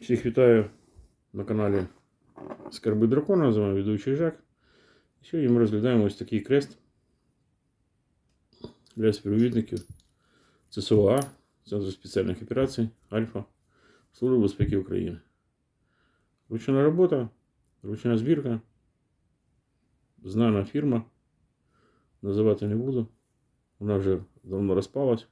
Всіх вітаю на каналі Скарби Дракона. З вами ведучий Жак. Сьогодні ми розглядаємо ось такий крест для співробітників ЦСОА, Центру спеціальних операцій, Альфа, Служби безпеки України. Ручна робота, ручна збірка, знана фірма. Називати не буду. Вона вже давно розпалась.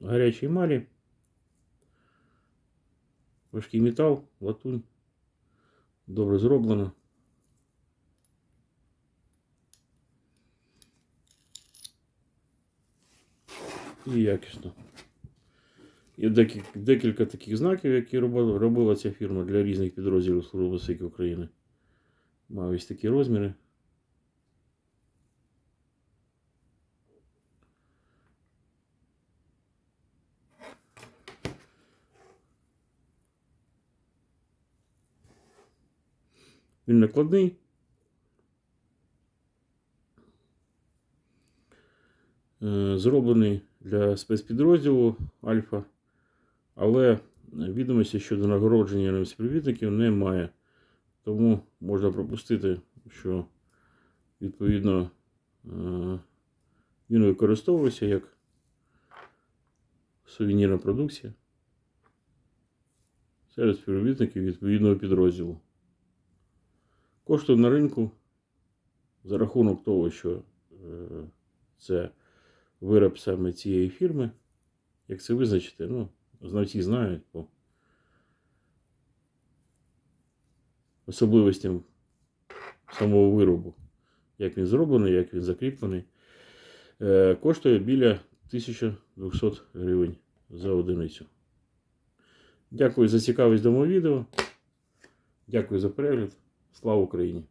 Гарячій емалі, важкий метал, латунь. Добре зроблено. І якісно. Є декілька, таких знаків, які робила, ця фірма для різних підрозділів Служби безпеки України. Має ось такі розміри. Він накладний. Е, Зроблений для спецпідрозділу Альфа, але відомості щодо нагородження ним співробітників немає. Тому можна пропустити, що відповідно е, він використовується як сувенірна продукція серед співробітників відповідного підрозділу. Коштує на ринку за рахунок того, що е, це вироб саме цієї фірми. Як це визначити? Ну, знавці знають по особливостям самого виробу. Як він зроблений, як він закріплений. Е, коштує біля 1200 гривень за одиницю. Дякую за цікавість до мого відео. Дякую за перегляд. Слава Україні!